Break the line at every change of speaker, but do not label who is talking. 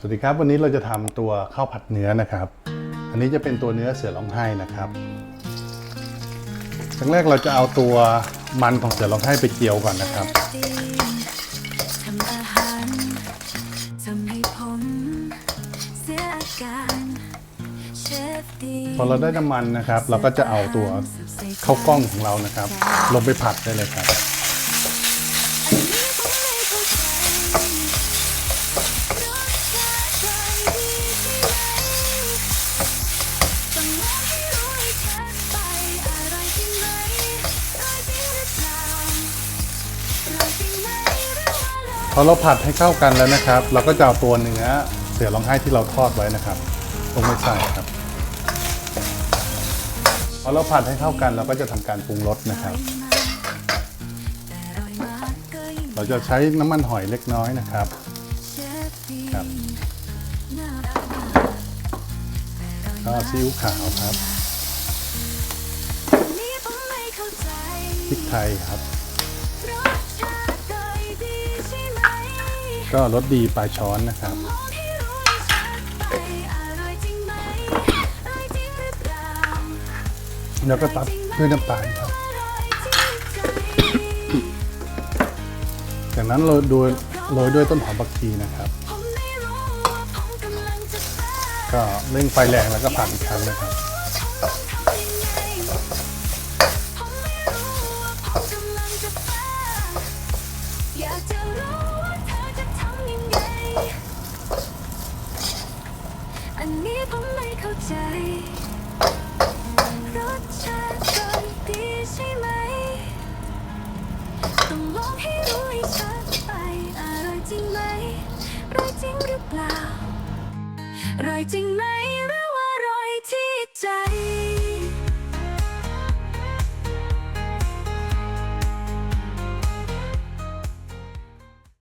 สวัสดีครับ วันนี้เราจะทำตัวข้าวผัดเนื้อนะครับ อันนี้จะเป็นตัวเนื้อเสือร้องไห้นะครับครั้งแรกเราจะเอาตัวมันของเสือร้องไห้ไปเจียวก่อนนะครับ
ทำอาหารทำให้ผมเสียอาการเชฟดี
พอเราได้น้ำมันนะครับ เราก็จะเอาตัวข้าวกล้องของเรานะครับ ลงไปผัดได้เลยครับ
อเรา
ผัดให้เข้ากันแล้วนะครับ เราก็จะเอาตัวเนื้อเสือร้องไห้ที่เราทอดไว้นะครับลงไปใส่ครับพอเราผัดให้เข้ากันเราก็จะทำการปรุงรสนะครับ เราจะใช้น้ำมันหอยเล็กน้อยนะครับครับ
ก็
ซีอิ๊วขาวครับพริกไทยครับ ก็รสดีปลายช้อนนะครับ แล้วก็ตัดด้วยน้ำตาลครับ
จา
กนั้นเราโรยโรยด้วยต้นหอมบักชีนะครับ
ก็
เร่งไฟแรงแล้วก็ผัดอีกครั้งนะครับ
ผมไม่เข้าใจ รสชาติคนดีใช่ไหม ต้องลองให้รู้ให้ชัดไปอร่อยจริงไหมอร่อยจริงหรือเปล่าอร่อยจริงไหม